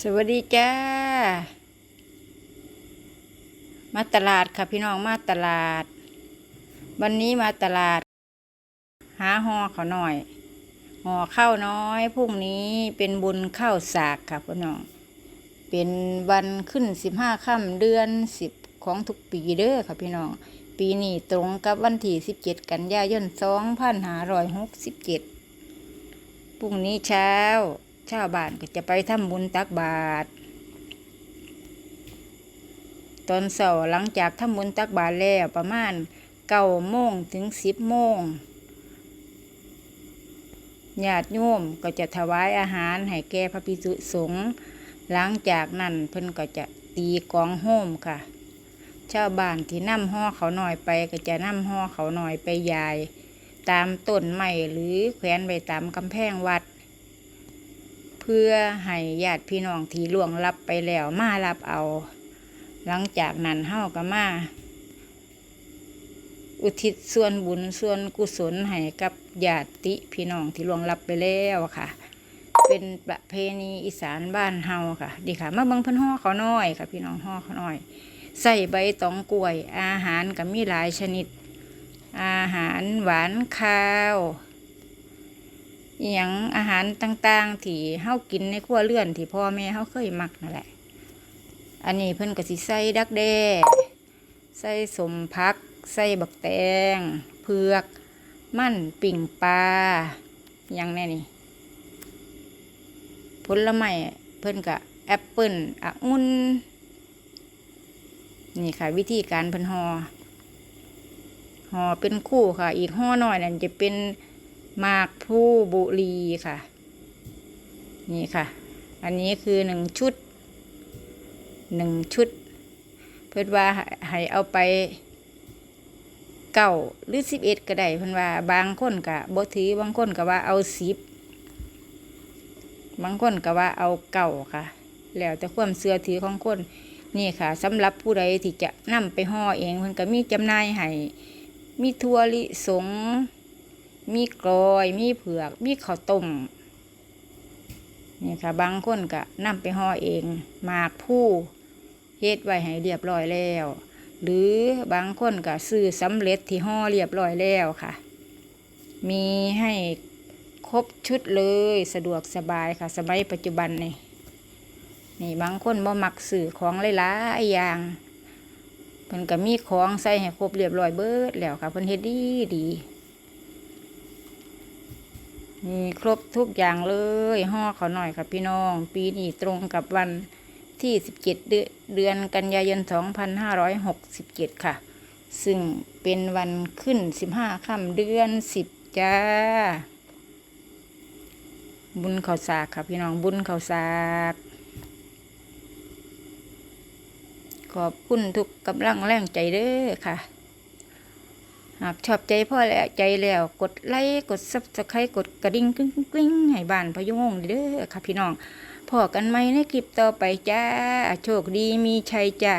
สวัสดีจ้า มาตลาดค่ะพี่น้องมาตลาด วันนี้มาตลาด หาห่อเขาหน่อยห่อข้าวน้อยพรุ่งนี้เป็นบุญข้าวสากค่ะพี่น้อง เป็นวันขึ้นสิบห้าค่ำเดือนสิบของทุกปีเด้อค่ะพี่น้อง ปีนี้ตรงกับวันที่สิบเจ็ดกันยายนสองพันห้าร้อยหกสิบเจ็ดพรุ่งนี้เช้า ชาวบ้านก็จะไปทำบุญตักบาตรตอนเสาร์หลังจากทำบุญตักบาตรแล้วประมาณเก้าโมงถึงสิบโมงญาติโยมก็จะถวายอาหารให้แก่พระภิกษุสงฆ์หลังจากนั้นเพิ่นก็จะตีกองโฮมค่ะ ชาวบ้านที่นำห่อเขาหน่อยไปก็จะนำห่อเขาหน่อยไปยาย ตามต้นไม้หรือแขวนไว้ตามกำแพงวัด เพื่อให้ญาติพี่น้องที่ล่วงลับไปแล้วมารับเอา หลังจากนั้นเฮาก็มาอุทิศส่วนบุญส่วนกุศลให้กับญาติพี่น้องที่ล่วงลับไปแล้วค่ะ เป็นประเพณีอีสานบ้านเฮาค่ะ ดีค่ะมาเบิ่งเพิ่นห่อเขาน้อยค่ะพี่น้องห่อเขาน้อยใส่ใบตองกล้วย อาหารก็มีหลายชนิด อาหารหวานข้าว อหย่างอาหารต่างๆ ที่เฮากินในครัวเรือนที่พ่อแม่เฮาเคยมักนั่นแหละ อันนี้เพิ่นก็สิใส่ดักแด้ใส่สมพัก ใส่บักแตง เผือก มันปิ่งปลาอหยังแน่นี่ผลไม้เพิ่นก็แอปเปิลองุ่นนี่ค่ะ วิธีการเพิ่นห่อห่อเป็นคู่ค่ะ อีกห่อหน่อยนั่นจะเป็น หมากผู้บุรีค่ะ นี่ค่ะ อันนี้คือหนึ่งชุดหนึ่งชุด เพื่อว่าให้เอาไปเก้าหรือสิบเอ็ดก็ได้เพื่อว่าบางคนกะบ่ถือบางคนก็ว่าเอาสิบบางคนก็ว่าเอาเก่าค่ะ แล้วแต่ความเสื่อถือของคนนี่ค่ะสำหรับผู้ใดที่จะนำไปห่อเองเพิ่นก็มีจำหน่ายให้มีถั่วลิสง มีกลอย มีเผือก มีข้าวต้มนี่ค่ะบางคนก็นำไปห่อเองหมากผู้เฮ็ดไว้ให้เรียบร้อยแล้ว หรือบางคนก็ซื้อสำเร็จที่ห่อเรียบร้อยแล้วค่ะ มีให้ครบชุดเลยสะดวกสบายค่ะ สมัยปัจจุบันนี่นี่บางคนบ่มักซื้อของหลายๆอย่างเพิ่นก็มีของใส่ให้ครบเรียบร้อยเบิดแล้วค่ะเพิ่นเฮ็ดดีดี มีครบทุกอย่างเลยห่อเขาหน่อยค่ะพี่น้อง ปีนี้ตรงกับวันที่17เดือนเดือนกันยายน 2567 ค่ะ ซึ่งเป็นวันขึ้น 15ค่ำเดือน 10 จ้า บุญข้าวสากค่ะพี่น้องบุญข้าวสากขอบคุณทุกกำลังแรงใจเด้อค่ะ หากชอบใจพ่อแล้วใจแล้วกดไลค์กดซับสไครต์กดกระดิ่งกริ๊งกริ๊งให้บ้านพยุงเด้อค่ะพี่น้องพอกันไหมในคลิปต่อไปจ้า โชคดีมีชัยจ้า